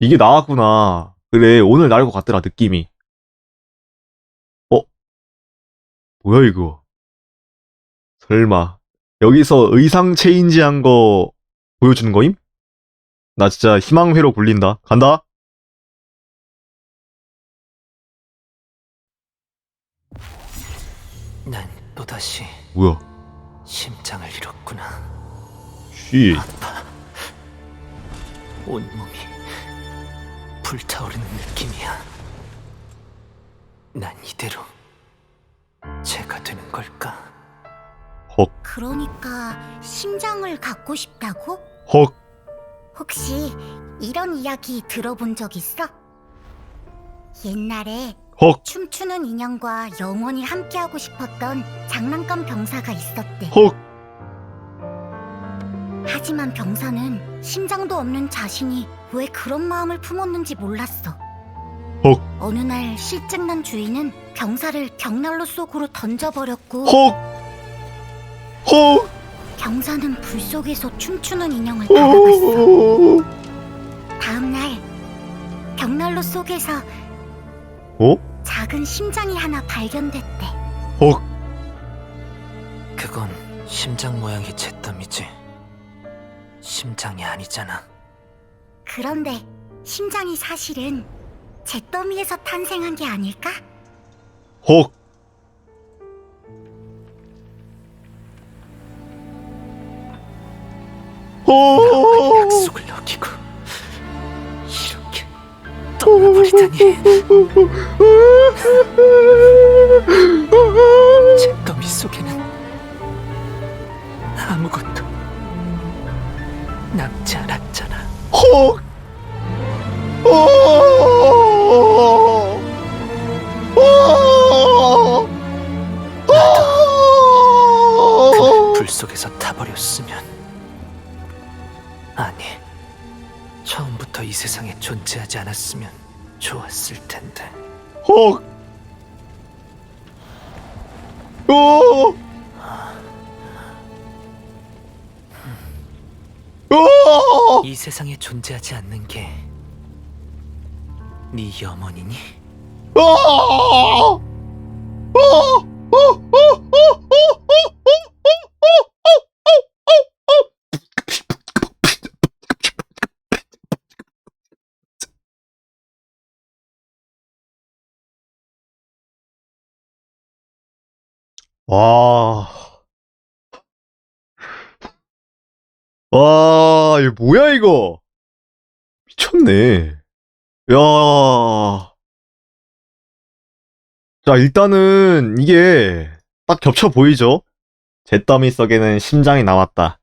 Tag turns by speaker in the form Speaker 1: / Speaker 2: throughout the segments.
Speaker 1: 이게 나왔구나. 그래, 오늘 나올 것 같더라, 느낌이. 어? 뭐야, 이거? 설마, 여기서 의상 체인지한 거 보여주는 거임? 나 진짜 희망회로 굴린다. 간다?
Speaker 2: 난 또다시
Speaker 1: 뭐야?
Speaker 2: 심장을 잃었구나.
Speaker 1: 쉬.
Speaker 2: 온몸이 불타오르는 느낌이야. 난 이대로 제가 되는 걸까?
Speaker 1: 헉,
Speaker 3: 그러니까 심장을 갖고 싶다고?
Speaker 1: 헉.
Speaker 3: 혹시 이런 이야기 들어본 적 있어? 옛날에
Speaker 1: 헉,
Speaker 3: 춤추는 인형과 영원히 함께하고 싶었던 장난감 병사가 있었대.
Speaker 1: 헉.
Speaker 3: 하지만 병사는 심장도 없는 자신이 왜 그런 마음을 품었는지 몰랐어.
Speaker 1: 헉.
Speaker 3: 어느 날 실증난 주인은 병사를 벽난로 속으로 던져버렸고
Speaker 1: 헉. 헉.
Speaker 3: 병사는 불 속에서 춤추는 인형을 바라봤어.
Speaker 1: 헉.
Speaker 3: 다음 날 벽난로 속에서
Speaker 1: 어?
Speaker 3: 작은 심장이 하나 발견됐대.
Speaker 1: 헉.
Speaker 2: 그건 심장 모양의 잿더미지. 심장이 아니잖아.
Speaker 3: 그런데 심장이 사실은 잿더미에서 탄생한 게 아닐까?
Speaker 1: 헉. 헉.
Speaker 2: 약속을 어기고 이렇게 떠나버리다니. 불 속에서 타버렸으면 아니 처음부터 이 세상에 존재하지 않았으면 좋았을 텐데
Speaker 1: 헉. 어.
Speaker 2: 이 세상에 존재하지 않는 게 네 염원이니?
Speaker 1: 어. 와. 와, 이거 뭐야, 이거? 미쳤네. 야. 자, 일단은 이게 딱 겹쳐 보이죠? 잿더미 속에는 심장이 남았다.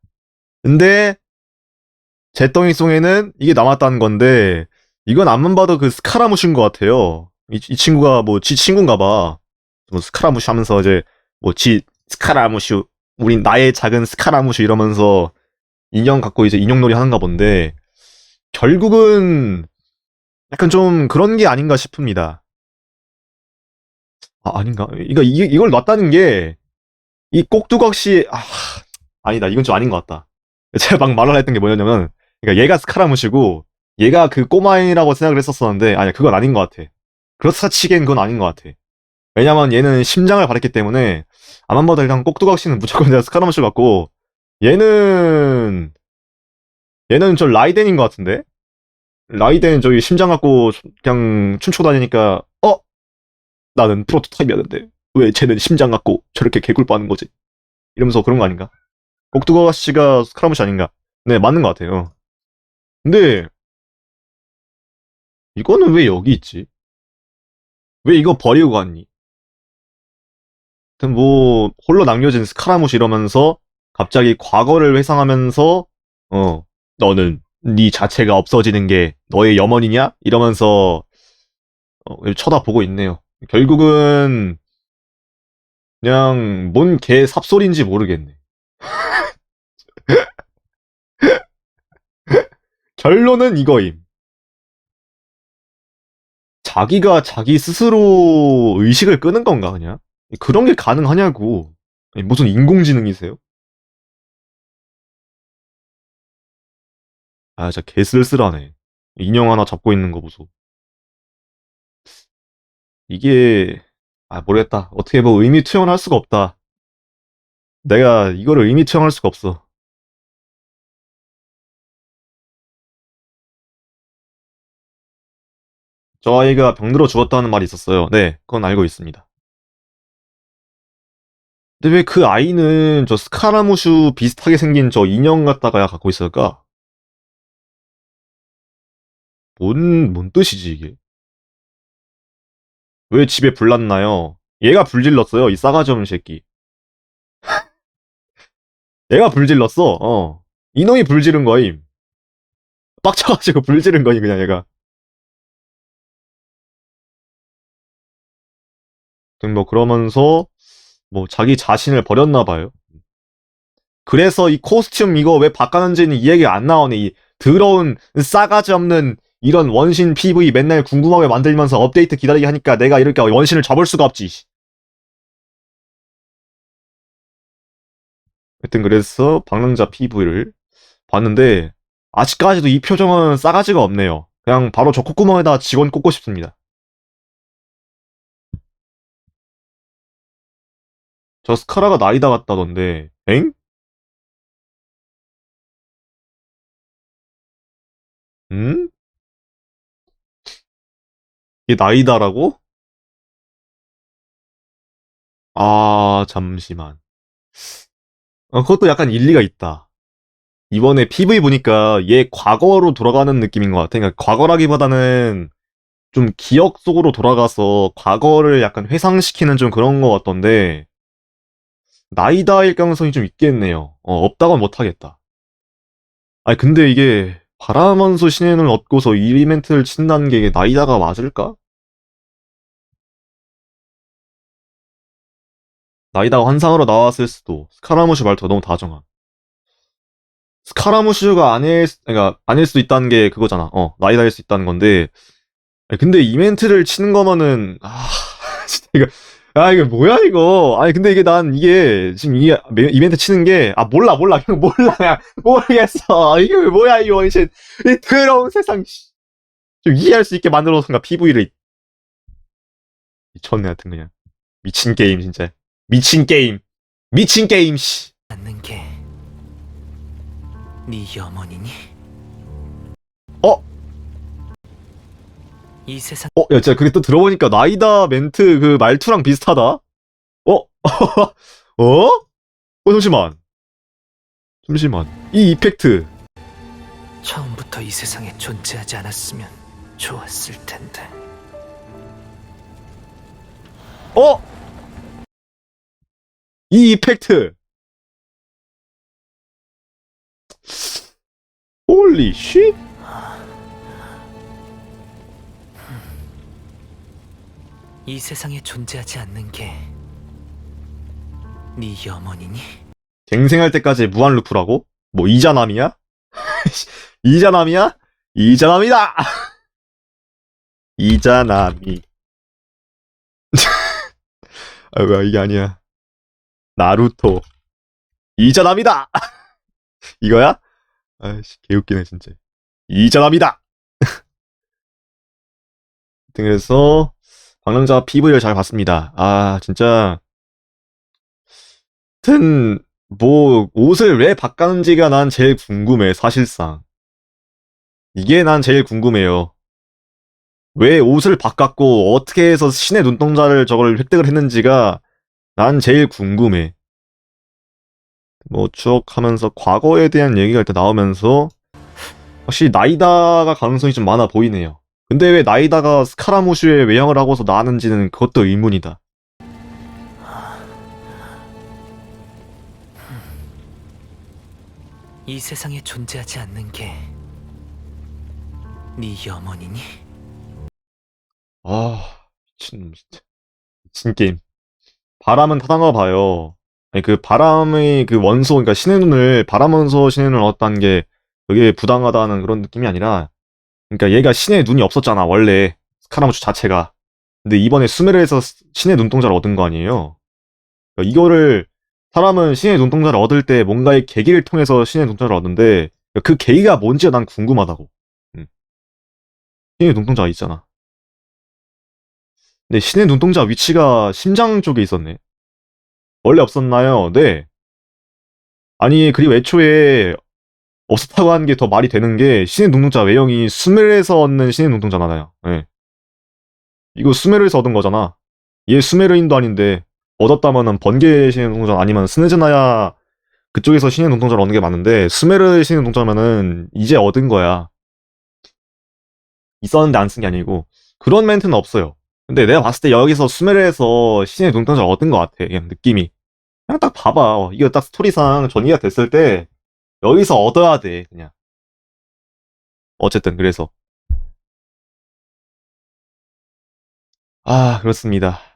Speaker 1: 근데 잿더미 속에는 이게 남았다는 건데 이건 앞만 봐도 그 스카라무시인 것 같아요. 이, 이 친구가 뭐 지 친구인가 봐. 뭐 스카라무시 하면서 이제 뭐 지 스카라무슈 우린 나의 작은 스카라무슈 이러면서 인형 갖고 이제 인형놀이 하는가 본데 결국은 약간 좀 그런 게 아닌가 싶습니다. 아 아닌가? 이거 이, 이걸 놨다는 게 이 꼭두각시 아 아니다 이건 좀 아닌 것 같다. 제가 막 말을 했던 게 뭐였냐면 그러니까 얘가 스카라무시고 얘가 그 꼬마인이라고 생각을 했었었는데 아니야 그건 아닌 것 같아. 그렇다 치기엔 그건 아닌 것 같아. 왜냐면 얘는 심장을 바랬기 때문에 아만 봐도 일단 꼭두각시는 무조건 내가 스카라무시 같고 얘는 얘는 저 라이덴인 것 같은데? 라이덴 저기 심장 갖고 그냥 춤추고 다니니까 어? 나는 프로토타입이었는데 왜 쟤는 심장 갖고 저렇게 개굴 빠는 거지? 이러면서 그런 거 아닌가? 꼭두각시가 스카라무시 아닌가? 네 맞는 것 같아요. 근데 이거는 왜 여기 있지? 왜 이거 버리고 갔니? 뭐 홀로 남겨진 스카라무시 이러면서 갑자기 과거를 회상하면서 어 너는 네 자체가 없어지는 게 너의 염원이냐 이러면서 어, 쳐다보고 있네요. 결국은 그냥 뭔 개 삽소리인지 모르겠네. 결론은 이거임. 자기가 자기 스스로 의식을 끄는 건가 그냥? 그런 게 가능하냐고. 무슨 인공지능이세요? 아, 진짜 개 쓸쓸하네. 인형 하나 잡고 있는 거 보소. 이게, 아, 모르겠다. 어떻게 뭐 의미 투영을 할 수가 없다. 내가 이거를 의미 투영할 수가 없어. 저 아이가 병들어 죽었다는 말이 있었어요. 네, 그건 알고 있습니다. 근데 왜 그 아이는 저 스카라무슈 비슷하게 생긴 저 인형 갖다가 갖고 있을까? 뭔, 뭔 뜻이지, 이게? 왜 집에 불났나요? 얘가 불질렀어요, 이 싸가지 없는 새끼. 얘가 불질렀어, 어. 이놈이 불지른 거임. 빡쳐가지고 불지른 거임, 그냥 얘가. 뭐 그러면서 뭐 자기 자신을 버렸나 봐요. 그래서 이 코스튬 이거 왜 바꿨는지는 이야기가 안 나오네. 이 더러운 싸가지 없는 이런 원신 PV 맨날 궁금하게 만들면서 업데이트 기다리게 하니까 내가 이렇게 원신을 접을 수가 없지. 씨. 하여튼 그래서 방랑자 PV를 봤는데 아직까지도 이 표정은 싸가지가 없네요. 그냥 바로 저 콧구멍에다 직원 꽂고 싶습니다. 저 스카라가 나이다 같다던데, 엥? 음? 이게 나이다라고? 아, 잠시만. 어, 그것도 약간 일리가 있다. 이번에 PV 보니까 얘 과거로 돌아가는 느낌인 것 같아. 그러니까 과거라기보다는 좀 기억 속으로 돌아가서 과거를 약간 회상시키는 좀 그런 것 같던데, 나이다일 가능성이 좀 있겠네요. 어, 없다고는 못하겠다. 아니, 근데 이게 바라먼소 신의 눈을 얻고서 이 이벤트를 친다는 게 나이다가 맞을까? 나이다가 환상으로 나왔을 수도. 스카라무슈 말투가 너무 다정함. 스카라무슈가 아닐, 수- 그러니까 아닐 수도 있다는 게 그거잖아. 어, 나이다일 수 있다는 건데. 근데 이벤트를 치는 거면은, 아, 진짜 이거, 아, 이거 뭐야, 이거. 아니, 근데 이게 난, 이게, 지금 이게, 매- 이벤트 치는 게, 아, 몰라, 몰라, 그냥 몰라, 그냥, 모르겠어. 이게 왜 뭐야, 이 원신. 이 더러운 세상, 씨. 좀 이해할 수 있게 만들어서인가, PV를. 미쳤네, 하여튼, 그냥. 미친 게임, 진짜. 미친 게임. 미친 게임, 씨.
Speaker 2: 않는 게네 염원이니? 이 세상
Speaker 1: 어, 야, 진짜 그게 또 들어보니까, 나이다 멘트 그 말투랑 비슷하다? 어? 어? 어, 잠시만. 잠시만. 이 이펙트.
Speaker 2: 처음부터 이 세상에 존재하지 않았으면 좋았을 텐데.
Speaker 1: 어? 이 이펙트. 홀리 쉿?
Speaker 2: 이 세상에 존재하지 않는 게네 염원이니?
Speaker 1: 갱생할 때까지 무한 루프라고? 뭐 이자남이야? 이자남이야? 이자남이다! 이자남이. 아, 뭐야, 이게 아니야. 나루토. 이자남이다! 이거야? 아이씨, 개웃기네, 진짜. 이자남이다! 그래서, 방랑자 PV를 잘 봤습니다. 아, 진짜. 하여튼, 뭐, 옷을 왜 바꿨는지가 난 제일 궁금해, 사실상. 이게 난 제일 궁금해요. 왜 옷을 바꿨고, 어떻게 해서 신의 눈동자를 저걸 획득을 했는지가 난 제일 궁금해. 뭐, 추억하면서 과거에 대한 얘기가 일단 나오면서, 확실히 나이다가 가능성이 좀 많아 보이네요. 근데 왜 나이다가 스카라무슈의 외형을 하고서 나왔는지는 그것도 의문이다.
Speaker 2: 이 세상에 존재하지 않는 게 네 염원이니?
Speaker 1: 아, 미친놈, 진짜. 미친 게임. 바람은 타당하 봐요. 아니, 그 바람의 그 원소, 그러니까 신의 눈을, 바람 원소 신의 눈을 얻었다는 게, 그게 부당하다는 그런 느낌이 아니라, 그러니까 얘가 신의 눈이 없었잖아, 원래. 스카라무슈 자체가. 근데 이번에 수메르에서 신의 눈동자를 얻은 거 아니에요? 그러니까 이거를, 사람은 신의 눈동자를 얻을 때 뭔가의 계기를 통해서 신의 눈동자를 얻는데, 그 계기가 뭔지가 난 궁금하다고. 신의 눈동자가 있잖아. 근데 신의 눈동자 위치가 심장 쪽에 있었네. 원래 없었나요? 네. 아니, 그리고 애초에 없었다고 하는 게 더 말이 되는 게 신의 눈동자 외형이 수메르에서 얻는 신의 눈동자잖아요. 예. 이거 수메르에서 얻은 거잖아. 얘 수메르인도 아닌데 얻었다면은 번개 신의 눈동자 아니면 스네즈나야 그쪽에서 신의 눈동자를 얻는 게 맞는데 수메르 신의 눈동자면은 이제 얻은 거야. 있었는데 안 쓴 게 아니고 그런 멘트는 없어요. 근데 내가 봤을 때 여기서 수메르에서 신의 눈동자를 얻은 것 같아. 그냥 느낌이. 그냥 딱 봐봐. 어, 이거 딱 스토리상 전이가 됐을 때 여기서 얻어야 돼. 그냥. 어쨌든 그래서 아 그렇습니다.